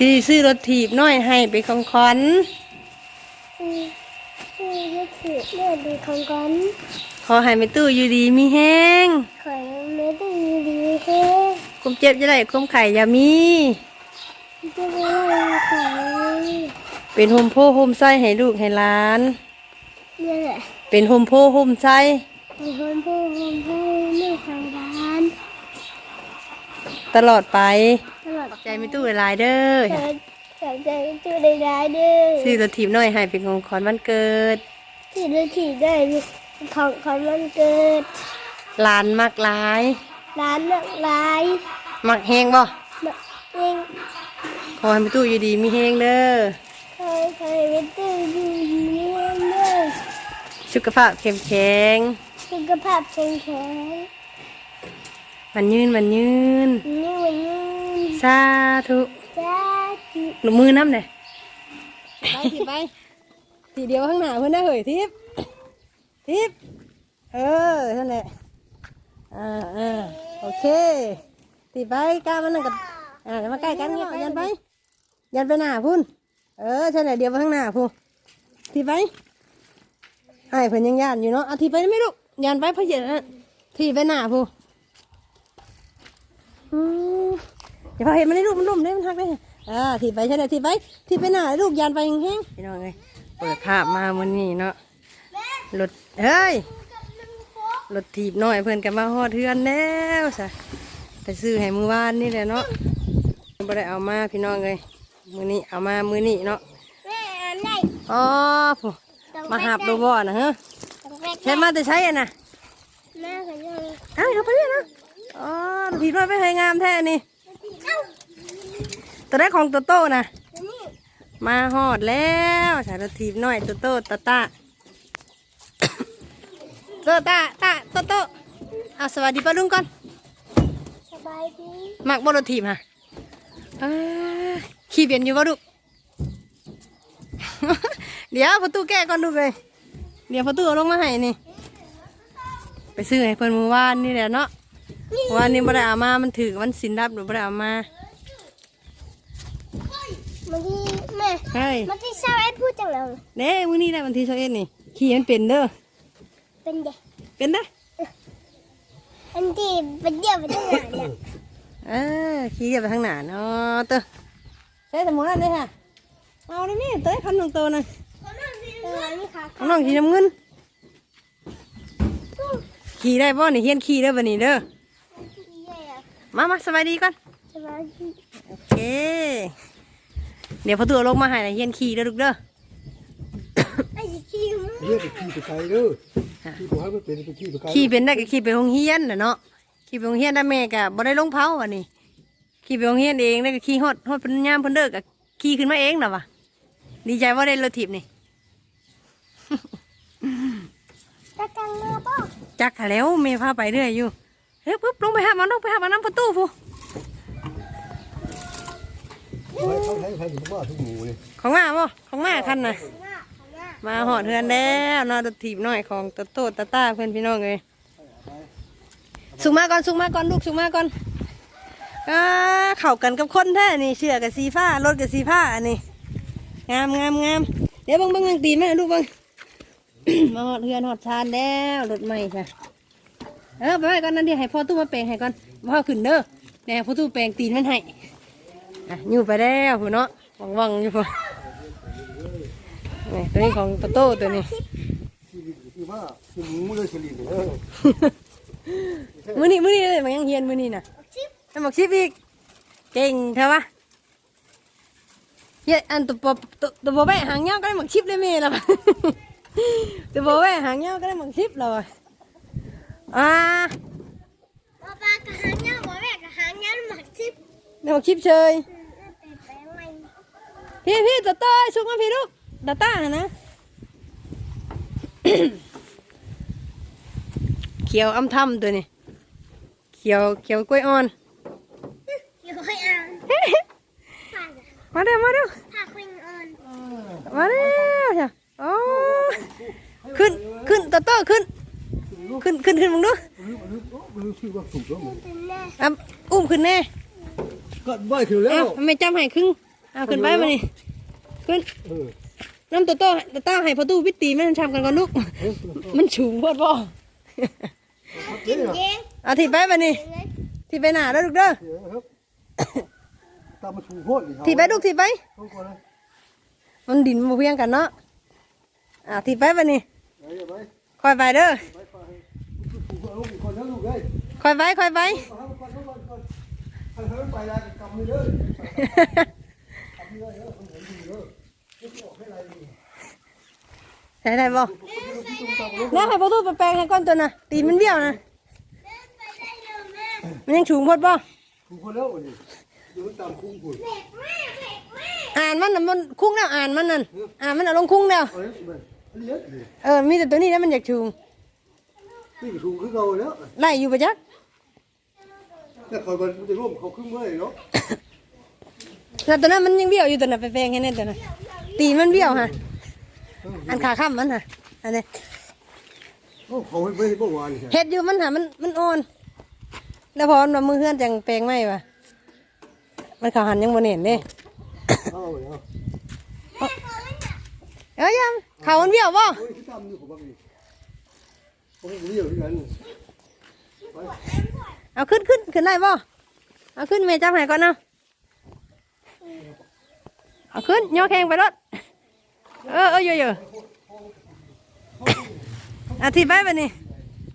ที่ซื้อรถถีบน้อยให้ไปของขวัญคือคือยึดถือเลื่อนดูของกันขอให้แม่ตู้อยู่ดีมีแห้งขอยไม่ได้ดีดีเฮ้คุมเจ็บจะได้คุมไข่อย่ามีจะไม่ได้ขายเป็นโฮมโพโฮมไส้ให้ลูกให้หลานเนี่ยแหละเป็นโฮมโพโฮมไส้ไอ้คนผู้คนให้ไม่ขายร้าน ตลอดไปตลอด ใจแม่ตู้หลายๆเด้อแต่แต่ใจจูได้ได้เด้อซื้อรถถีบน้อยให้เป็นของขวัญวันเกิดที่ได้ที่ได้ของของมันเกิดหลานมักหลายร้านนักลายมักแห้งบ่มาเองขอให้แม่ตู้อยู่ดีมีแห้งเด้อเคยเคยไปตื้ออยู่นี่เลยสุขภาพเข้มแข็งสุขภาพแข็งแข็งมันยืนมันยืนนี่วันนี้ สาธุจ้าจีหนูมือน้ำเลยไปทีไปทีเดียวข้างหน้าเพื่อนได้เหยทิพย์ทิพย์เออนั่นแหละอ่าอ่าโอเคทีไปกล้ามันนั่งกับอ่าเดี๋ยวมาใกล้กันเงี้ยยันไป ยันไปหน้าพุ่นเออใช่แหละเดียวไปข้างหน้าพูนทีไปไอ้เพิ่นยังยันอยู่เนาะเอาทีไปได้ไหมลูกยันไปเพราะเย็นนะทีไปหน้าพูอืม อย่าพาเห็นมันได้ลูกมันลุ่มได้มันหักได้อ่าถีบไปใช่ไหมถีบไปถีบไปหน้าลูกยานไปแห้งๆพี่น้องเอ้ยเปิดภาพมาวันนี้เนาะรถเฮ้ยรถถีบน้อยเพื่อนกันมาฮอดเทือนแล้วสะไปซื้อให้มือวานนี่แหละเนาะบ่ได้เอามาพี่น้องเลยมือนี้เอามามือนี้เนาะแม่อันไหนอ๋อผู้มาหับโรบอทนะฮะใช้มาแต่ใช้อะนะแม่ก็ยังเอ้าเอาไปเลยนะอ๋อรถถีบน้อยไปให้งามแท้นี่เอ้า ตัวได้ของโตโต้นะอันนี้มาหอดแล้วสารทีบน้อยโตโต้ตาตาโตตาตาโตโต้เอาสวัสดีป้าลุงก่อนสบายดีมักบอลทีมฮะเอ้ยขี่เปลี่ยนอยู่ป่ะลูกเดี๋ยวประตูแก้ก่อนลูกเลยเดี๋ยวประตูเอาลงมาให้นี่ ไปซื้อให้เพิ่นมือวานนี่แหละเนาะเมื่อวานนี้บ่ได้เอามา มันถือมันสินรับหรือบ่ได้เอามา มันที่แม่เฮ้ยมันที่ชาวไอ้พูดจังเลยเด้มื้อนี้ได้วันที่21นี่ขี่มันเป็นเด้อเป็นเด็กเป็นได้ออันที่เป็นเดียวเป็นตั้งนานเนี่ยเออขี่ไปทางหน้าเนาะเตอใช้สมุนนั่นเลยค่ะเอาได้ไหมเต้ยคันหนึ่งตัวหน่อยเอออันนี้ค่ะเอาน้องขี่น้ำเงินขี่ได้บ่นี่เฮียนขี่เด้อบันนี้เด้อมามาสบายดีก่อนสบายดีโอเค เดี๋ยวพอตัวลงมาให้นะเฮียนขี่เด้อลูกเด้อไอ้ขี้มึงเรียกไปขี่ไปไกลเด้อขี่ไปให้มันเป็นไปขี่ไปไกลขี่เป็นได้ก็ขี่ไปโรงเรียนน่ะเนาะขี่ไปโรงเรียนได้แม่ก็บ่ได้ลงเผาอันนี้ขี่ไปโรงเรียนเองได้ก็ขี่ฮอดฮอดเป็นยามเพิ่นเด้อก็ขี่ขึ้นมาเองน่ะวะดีใจว่าได้รถถีบนี่ตะกังมาป่ะจักหาแล้วเมย์พาไปเรื่อยอยู่เฮ้ยปุ๊บลงไปหามันลงไปหามันน้ำประตูฟูให้ เขาให้ให้ถึงว่าทุกหมูเลยของมาบ่ของมาคันน่ะ มาหอดเทือนแล้วนอนรถถีบหน่อยของโตโตตาตาเพื่อนพี่น้องเลยสุกมาก่อนสุกมาก่อนลูกสุกมาก่อนอ่าเข้ากันกับคนแท้นี่เชือกกับสีฟ้ารถกับสีผ้าอันนี้งามงามงามเดี๋ยวบังบังยังตีนแม่ลูกบังมาหอดเทือนหอดชานแล้วรถใหม่ค่ะเออไปไว้ก่อนนั่นเดี๋ยวให้พ่อตู้มาแปลงให้ก่อนพ่อขึ้นเด้อเดี๋ยวพ่อตู้แปลงตีนมันให้ อะอยู่ไปแล้วผู้เนาะวังวังๆอยู่พอนี่ตัวนี้ของโตโต้ตัวนี้คือว่าคือหมูเลยสลิดเออมื้อนี้มื้อนี้เลยมันยังเฮียนมื้อนี้น่ะชิปให้บอกชิปอีกเก่งเถอะวะเฮ้ยอันตัวปอตัวตัวปอแบะหางเงาก็ได้หมักชิปเลยแม่ละวะตัวปอแบะหางเงาก็ได้หมักชิปแล้ววะอ่าป้าป้ากระหังเงาบ่แม่กระหังเงาหมักชิปได้หมักชิปเชย เป็นแปลงใหม่ พี่พี่ตัวโต้ชุกมาพี่ลูกตาต้าน่ะนะเขียวอ้ำทำตัวนี้เขียวเขียวกล้วยอ่อนอยู่ให้อ่านผ่านมาเร็วมาเร็วผ่าควิงอ่อนมาเร็วจ้ะโอ้ขึ้นขึ้นโตโต้ขึ้น ขึ้นขึ้นขึ้นมึงดูมันรู้ชื่อว่าถูกแล้วมันเป็นแน่อะอุ้มขึ้นแน่ก็บ่อยถือแล้เอ้าวไม่จำให้ครึ่ง เอาขึ้นไปมานี่ขึ้นเออน้ำตัวโตตัวต้าให้ประตูวิตีมันทำกันก่อนลูกเฮ้ยมันสูงโพดบ่เดี๋ยวเย้เอาทีไปมานี่ทีไปหน้าแล้วลูกเด้อเดี๋ยวครับตามมาถูโคตรดิทีไปลูกทีไปเข้าก่อนเลยมันดินมาเพียงกันเนาะอ่าทีไปมานี่ไปเอาไปคอยไปเด้อไปไปถูกเอาลูกอีกคนนะลูกเอ้ยคอยไปคอยไป เอาให้มันก่อนเอาก่อนก่อนให้ให้มันไปได้กำมือเด้อใช่ได้บ่แล้วให้ประตูไปแปลงให้ก้อนตัวน่ะ ตีนมันเบี้ยวนะมันยังสูงโพดบ่ถูกคนแล้ววันนี้เดี๋ยวมันตามคุ้งคุณอ่านมันน่ะมันคุ้งแล้วอ่านมันนั่นอ่านมันเอาลงคุ้งแล้วเอาเลยไปอันนี้ดิเออมีแต่ตัวนี้แล้วมันอยากสูงนี่ก็ถูกคือเก่าแล้วไล่อยู่ประจักแต่คอยมันจะร่วมเขาครึ่งเมื่อยเนาะ แต่ตัวนั้นมันยังเบี้ยวอยู่ตัวน่ะไปแปลงให้แน่ตัวน่ะตีนมันเบี้ยวฮะอันขาข้ามมันฮะอันนี้โอ้เขาให้ไปเมื่อวานนี่เฮ็ดอยู่มันหามันมันอ่อนแล้วพอมันมามือเฮือนจังแปลงไหมวะมันเขาหันยังบ่เห็นเด้เอาเลยเอาเอ้ยยังเขามันเบี้ยวบ่โอ้ยที่ตามอยู่ของบ้านนี่ผมก็เรียกที่กันไปเอาขึ้นขึ้นขึ้นได้บ่เอาขึ้นแม่จับให้ก่อนเนาะ เอาขึ้นโย่อแข้งไปรถเออเออเยอะๆอาทีไปบัดนี้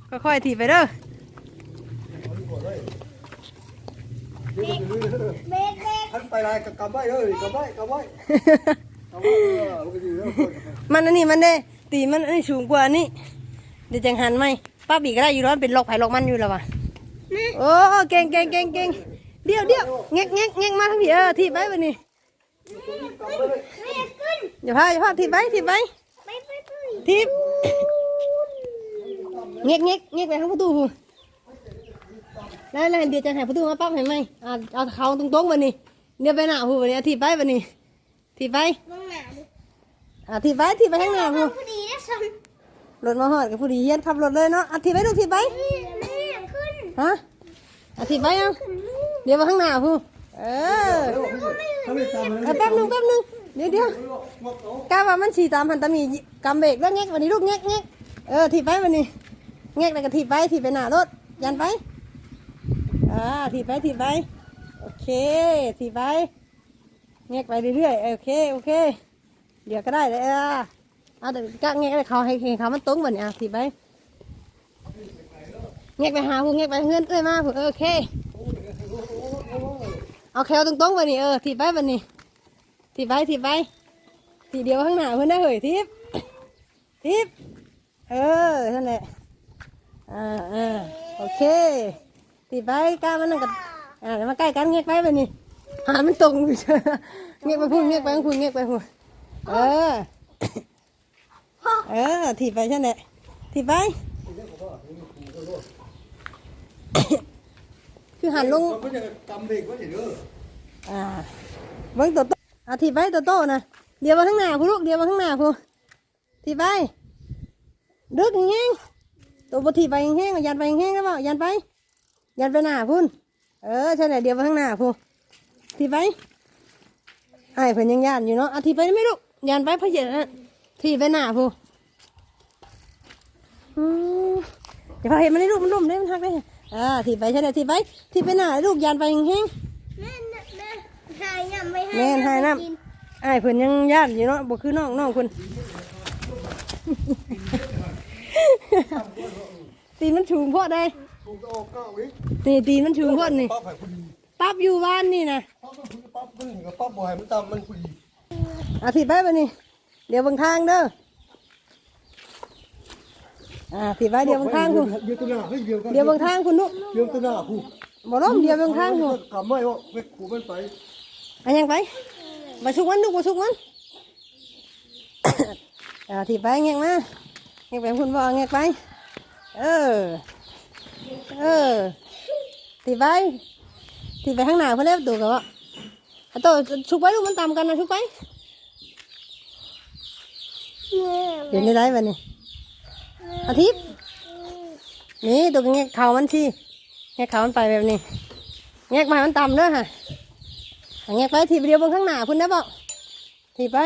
ค่อยๆทีไปเด้อเดี๋ยวจะลื้อเบสเบสท่านไปลายกับกำไว้เลยกำไว้กำไว้มันนมันอันนี้มันได้ตีมันอันนี้สูงกว่าอันนี้เดี๋ยวจังหันไหมป้าบีก็ได้อยู่ร้อนเป็นหลอกไผ่หลอกมันอยู่แล้ววะโอ้เก่งเก่งเก่งเก่งเดี๋ยวเดี๋ยวเงี้ยเงี้ยเงี้ยมาทั้งพี่เออทีไปบัดนี้กำไว้เลยเบสขึ้น อย่าพาอย่าพาทีไปทีไปไปไปไปทีบเงี้ยเงี้ยเงี้ยไปทางประตูแล้วแล้วเดี๋ยวจะห้ประตูมาปั๊บให้ไหมอ่าเอาเขาตรงๆวันนี้เดี๋ยวไปหน้าพูวันนี้ทีไปวันนี้ทีไปมองหน้าดูอ่าทีไปทีไปข้างหน้าพูพอดีนะซันรถมาหอดกับผู้ดีเฮียนขับรถเลยเนาะอะทีไปลูกทีไปนี่แม่ขึ้นฮะอะทีไปเอาเดี๋ยวมาข้างหน้าพู เออถ้าไม่ตามมันเอาแป๊บนึงแป๊บนึงเดี๋ยวเดี๋ยวก้าว่ามันฉี่ตามหันตามีกำเบรกแล้วเงี้ยวันนี้ลูกเงี้ยเงี้ยเออทีบไปวันนี้เงี้ยแล้วก็ทีบไปทีบไปหน้ารถยันไปอ่าทีบไปทีบไปโอเคทีบไปเงี้ยไปเรื่อยๆโอเคโอเค เดี๋ยวก็ได้เลยอะเอาแต่ก็เงี้ยเขาให้ให้เขามันตรงเหมือนอะทีบไปเงี้ยไปหาผู้เงี้ยไปเงื่อนเอ้ยมาผู้เออโอเค เอาแควตรงๆวันนี้เออทีไปวันนี้ทีไปทีไปทีเดียวข้างหน้าเพื่อนได้เหยทิพทิพเออนั่นแหละอ่าอ่าโอเคทีไปกล้ามันนั่งกับอ่าเดี๋ยวมาใกล้กันเงียกไปไปนี่หามันตรงอยู่เชอเงียกไปพูดเงียกไปพูดเงียกไปพูดเออเออทีไปใช่ไหมทีไป คือหันลงมันจะกำเบรกไว้เด้ออ่าเบิ้งตัวโตอาทีไปตัวโตนะเดี๋ยวมาข้างหน้าพูลูกเดี๋ยวมาข้างหน้าพูทีไปดึกแห้งๆตัวบทีไปแห้งๆยันไปแห้งๆก็เปล่ายันไป ยันไปหน้าพุ่นเออใช่ไหมเดี๋ยวมาข้างหน้าพูทีไปไอ้ายเพิ่นยังยันอยู่เนาะอาทีไปได้ไหมลูกยันไปเพราะเย็นนะทีไปหน้าพูอืมเดี๋ยวพอเห็นมันได้ลูกมันลุ่มได้มันหักได้ อ่าทีไปใช่ไหมทีไปทีไปหน้าลูกยันไปแห้งๆแม่แม่หายน้ำไม่ให้แม่นให้น้ำไอ้ายเพิ่นยังย่านอยู่เนาะบ่คือน้องน้องเพิ่นตีมันชูงโพอได้ถูกออกก้าวอีกนี่ตีมันชูงโพอนี่ปั๊บให้พอดีปั๊บอยู่บ้านนี่นะปั๊บมันปั๊บมันกับปั๊บบ่ให้มันตามมันพอดีอาทิตย์ไปบ่นี่เดี๋ยวเบางทางเด้อ อ่าทิตย์ไปเดี๋ยวบางทางคุณเดี๋ยวตัวหน้าเฮ้ยเดี๋ยวกันเดี๋ยวบางทางคุณนุเดี๋ยวตัวหน้าผู้บ่ล้มเดี๋ยวบางทางคุณกำไว้ว่าเว็กกูมันไปอันยังไปมาชุกมันลูกมาชุกมันอ่าทิตย์ไปเงี้ยมาเงี้ยไปคุณบ่เงี้ยไป เออ เออทิตย์ไปทิตย์ไปข้างหน้าเพิ่นเล็บดูกับว่าอะโตชุกไปลูกมันต่ำกันนะชุกไปเห็นได้ไรบ้านี่ อาทิตย์ นี่ตัวแงกเขามันสิแงกเขามันไปแบบนี้แงกมามันต่ำเด้อฮะอันนี้ไปทีบเดียวบนข้างหน้าพุ่นนะบอกทีบไป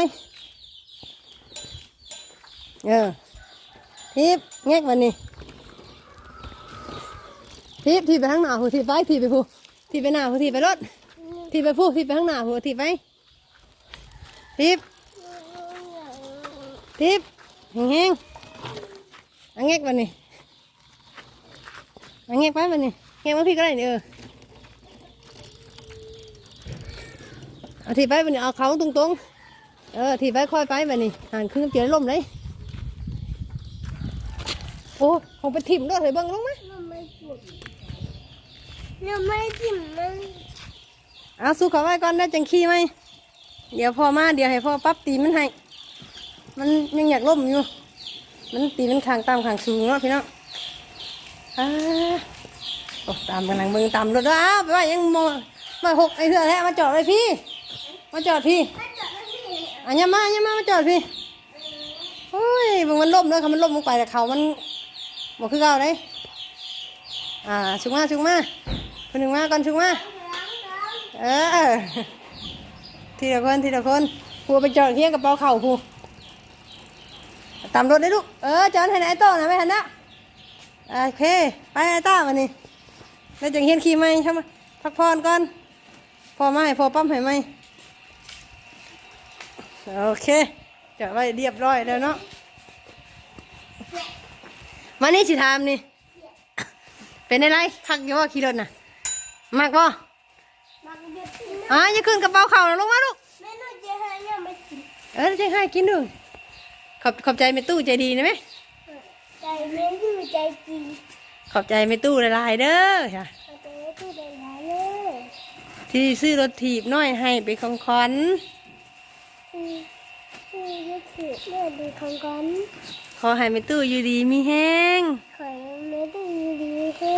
เออทีบแงกมันนี่ทีบทีบไปข้างหน้าหูทีบไปทีบไปผู้ทีบไปหน้าหูทีบไปรถทีบไปผู้ทีบไปข้างหน้าหูทีบไปทีบทีบแห้งๆ อันแงกมันนี่อันแงกไปมันนี่แงกมาพี่ก็ได้นี่เออเอาทีไปบันนี้เอาเขาตรงๆ เออทีไปค่อยไปบันนี้หันขึ้นเจียลมเลยโอ้คงไปถิ่มด้วยเฮ้ยเบิ้งลงไหมเราไม่จิ้มเราไม่จิ้มมันเอาสู้เขาไว้ก่อนได้จังขี้ไหมเดี๋ยวพ่อมาเดี๋ยวให้พ่อปั๊บตีมันให้ มันยังอยากล่มอยู่ มันตีมันขางตามขางสูงเนาะพี่น้องอ่าโอ้ตามกำลังเบิ่งตามรถด้วยอ้าวไปว่ายังมมาหกไอ้เถื่อแล้วมาจอดเลยพี่ มาจอดพี่อันยามาอันยามามาจอดพี่โอ้ยมึงมันล่มเลยค่ะมันล่มลงไปแต่เขามันบอกคือเก่าเลยอ่าชุกมาชุกมาคนหนึ่งมาก่อนชุกมาเออทีละคนทีละคนผูไปจอดเที่ยงกับเป๋าเข่าผู ตามรถได้ลูก เออจอดให้นายโต้นะไม่ทันนะโอเค ไปไอ้ต้ามานี่แล้วจังเฮียนขี่ไหมใช่ไหมพักผ่อนก่อน พอมาให้พอปั๊มให้ไหมโอเคจอดไว้เรียบร้อยแล้วเนาะมานี่สิถามนี่ เป็นอะไรคักอยู่ว่าขี่รถน่ะมากบ่มันเดือดกินอะอย่าขึ้นกระเป๋าเข่านะลงมาลูกแม่น่าจะให้ยังไม่กินเออจะให้กินดู ขอบขอบใจแม่ตู้ใจดีนะไหมใจแม่ที่ใจจริงขอบใจแม่ตู้หลายๆเด้อค่ะเอาไปตู้ได้หลายเลยที่ซื้อรถถีบน้อยให้ไปนของขวัญอืมอืมยกถือเลือดดีของกันขอให้แม่ตู้อยู่ดีมีแห้งขอให้แม่ได้อยู่ดีเฮ้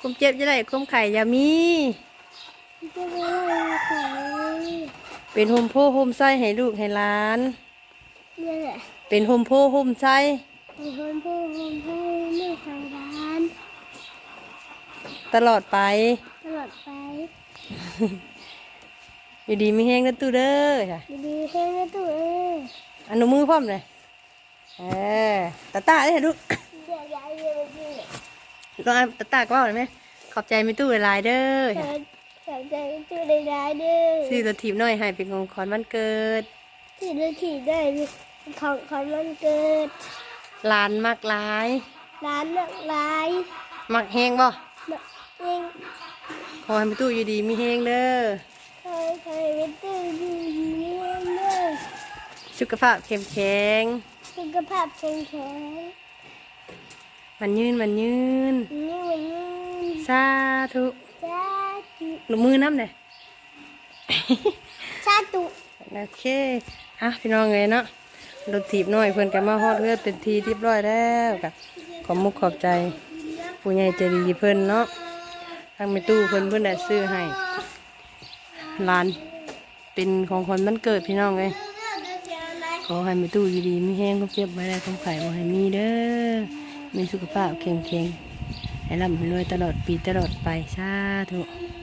ความเจ็บจะได้ความไข่อย่ามีจะไม่ได้ขอเป็นโฮมโพโฮมไส้ให้ลูกให้หลานเนี่ยแหละ เป็นโฮมโพโฮมไส้ให้คนผู้คนให้ไม่ใส่ร้านตลอดไป ตลอดไปอยู่ดีมีแห้งนะตู้เด้อค่ะอยู่ดีเฮ้นะตัวเอ้ยอันหนูมือพร้อมเลยเออตาตาได้ลูกเดี๋ยวยายเดี๋ยวไปกินก็ตาตาก็ว่าเลยไหมขอบใจไม่ตู้หลายๆเด้อขอค่ะขอใจตัวได้ร้ายเด้อซื้อตัวทีมน้อยให้เป็นของขวัญวันเกิด ที่ได้ขี่ได้ ของของมันเกิดหลานมักหลายร้านนักลายมักแห้งบ่มาเองขอให้ไม่ตู้อยู่ดีมีแห้งเด้อเคยเคยไปตื้อดีเลี้ยงเลยสุขภาพเข้มแข็งสุขภาพแข็งแข็งมันยืนมันยืนนี่วันนี้สาธุชาตุหนูมือน้ำเลยชาตุโอเคอะพี่น้องเลยเนาะ รถถีบน้อยเพื่อนกันมาฮอดเพื่อนเป็นทีเรียบร้อยแล้วกะขอบมุกขอบใจผู้ใหญ่ใจดีเพื่อนเนาะทางไม่ตู้เพื่อนเพื่อนได้ซื้อให้ร้านเป็นของคนมันเกิดพี่น้องเลยขอให้ไม่ตู้ดีไม่แห้งก็เจ็บไว้ได้ของไข่บ่ให้มีเด้อมีสุขภาพแข็งแข็งให้ร่ำให้รวยตลอดปีตลอดไปสาธุเ